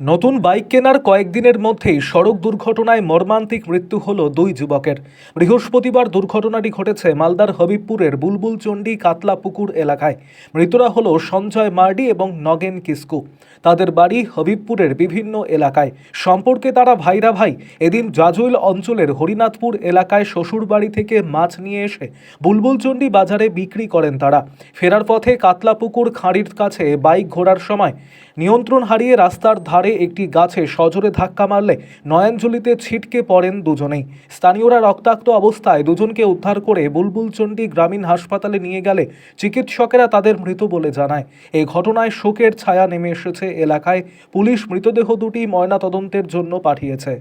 নতুন বাইক কেনার কয়েকদিনের মধ্যেই সড়ক দুর্ঘটনায় মর্মান্তিক মৃত্যু হল দুই যুবকের। বৃহস্পতিবার দুর্ঘটনাটি ঘটেছে মালদার হবিবপুরের বুলবুলচণ্ডী কাতলাপুকুর এলাকায়। মৃতরা হল সঞ্জয় মার্ডি এবং নগেন কিস্কু। তাদের বাড়ি হবিবপুরের বিভিন্ন এলাকায়। সম্পর্কে তারা ভাইরা ভাই। এদিন জাজৈল অঞ্চলের হরিনাথপুর এলাকায় শ্বশুরবাড়ি থেকে মাছ নিয়ে এসে বুলবুলচণ্ডী বাজারে বিক্রি করেন তারা। ফেরার পথে কাতলাপুকুর খাঁড়ির কাছে বাইক ঘোরার সময় নিয়ন্ত্রণ হারিয়ে রাস্তার ধারে একটি গাছে সজোরে ধাক্কা মারলে নয়নজলিতে ছিটকে পড়েন দুজনেই। স্থানীয়রা রক্তাক্ত অবস্থায় দুজনকে উদ্ধার করে বুলবুলচণ্ডী গ্রামীণ হাসপাতালে নিয়ে গেলে চিকিৎসকেরা তাদের মৃত বলে জানায়। এই ঘটনায় শোকের ছায়া নেমে এসেছে এলাকায়। পুলিশ মৃতদেহ দুটি ময়নাতদন্তের জন্য পাঠিয়েছে।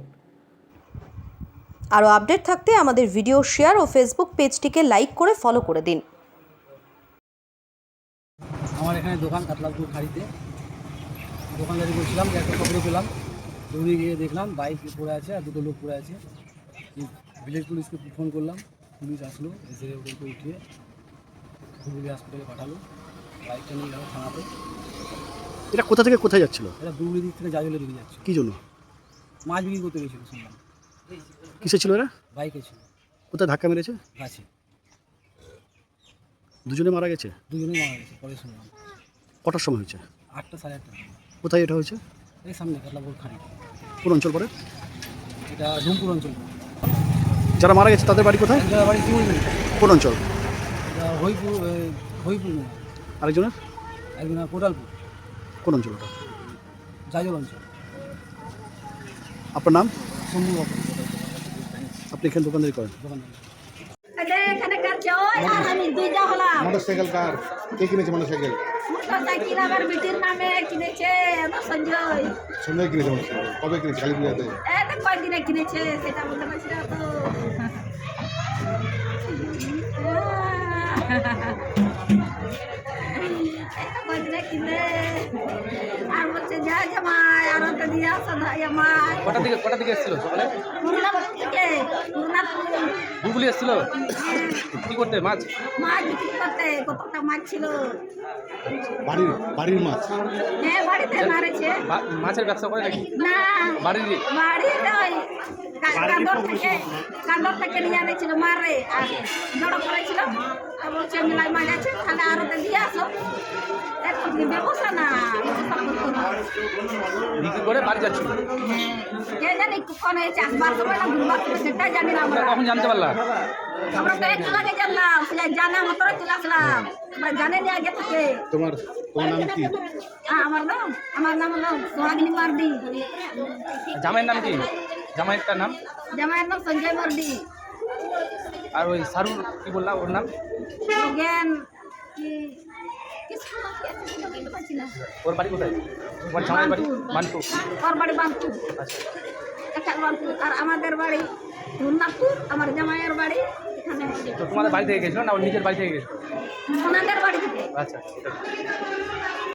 আরও আপডেট থাকতে আমাদের ভিডিও শেয়ার ও ফেসবুক পেজটিকে লাইক করে ফলো করে দিন। আমার এখানে দোকান কাতলাপুর খাড়িতে। দোকানদারি করছিলাম যে একটা খবরে পেলাম। দৌড়ে গিয়ে দেখলাম বাইক পড়ে আছে আর দুটো লোক পড়ে আছে। ভিলেজ পুলিশকে ফোন করলাম পুলিশ আসলো এসে ওদেরকে উঠিয়ে হুগলি হসপিটালে পাঠালো। বাইকটা নিয়ে গেল থানাতে। এটা কোথা থেকে কোথায় যাচ্ছিল? এটা দুগুলি দিক থেকে জাজলে দিকে যাচ্ছে কী জন্য? মাছ বিক্রি করতে গেছিল শুনলাম। কিসে ছিল এরা বাইকে ছিল। কোথায় ধাক্কা মেরেছে? গাছে। দুজনে মারা গেছে? দুজনে মারা গেছে পরে শুনলাম। কটার সময় হয়েছে? আটটা সাড়ে আটটা। কোথায় এটা হয়েছে? এই সামনে কাতলাপুর খাড়ি কোন অঞ্চল পরে? এটা ঢুমপুর অঞ্চল। যারা মারা গেছে তাদের বাড়ি কোথায়? একজনের বাড়ি শিমুলবেড়ি কোন অঞ্চল? এটা হইপুর হইপুর আরেকজনের? একজনের কোটালপুর কোন অঞ্চল ওটা? জাজল অঞ্চল। আপনার নাম? শম্ভু বাবু আপনি এখানে দোকানদারি করেন? দোকানদার আরে এখানে কাজ ওই আর আমি দুইটা হলাম মোটরসাইকেল কার? কে কিনেছে মোটরসাইকেল? মোটরসাইকেল আমার বিটির নামে কিনেছে আমার সঞ্জয়। সন্ধ্যায় কিনেছে মোটরসাইকেল। কবে কিনেছে? কালী পূজাতে এটা কয়দিনে কিনেছে সেটা বলতে পারছি না তো। আর বলছে যা জামাই। আর তো দিয়ে আসো না জামাই কটা দিকে কটা দিকে এসেছিল? সকালে মুন্নাপুর থেকে মুন্নাপুর বুলবুলি এসেছিল কি করতে মাছ? মাছ বিক্রি করতে কতটা মাছ ছিল। বাড়ির বাড়ির মাছ? হ্যাঁ বাড়িতে মারেছে। মাছের ব্যবসা করে নাকি? না। বাড়িরই বাড়িতে ওই কা- থেকে কাঁদর থেকে নিয়ে মারে। আর জড়ো করেছিল। আর বলছে মিলাই মাছ আছে তাহলে আরও তো দিয়ে আসো। এখন ব্যবসা না না বিক্রি করে বাড়ি যাচ্ছিল। কে জানি কখন এই চাষবাস হবে না ঘুরবার হবে সেটা জানি না আমরা। কখন জানতে পারলা? আমরা তো একটু আগে জানলাম সে জানা মতো চলে আসলাম। আমরা জানেনি আগে থেকে। তোমার তোমার নাম কি? আ, আমার নাম আমার নাম হলো সোহাগিনী মার্ডি জামাইয়ের নাম কি? জামাইয়েরটার নাম? জামাইয়ের নাম সঞ্জয় মার্ডি আর ওই সারুর কি বললাম ওর নাম? জ্ঞান কি ওর বাড়ি কোথায়? তোমার জামাইয়ের বাড়ি? ওর বাড়ি বানপুর আচ্ছা। বানপুর আর আমাদের বাড়ি হুন্নাপুর আমার জামাইয়ের বাড়ি এখানে। তো তোমাদের বাড়ি থেকে গেছিল না ওর নিজের বাড়ি থেকে গেছিল? ওনাদের বাড়ি থেকে। আচ্ছা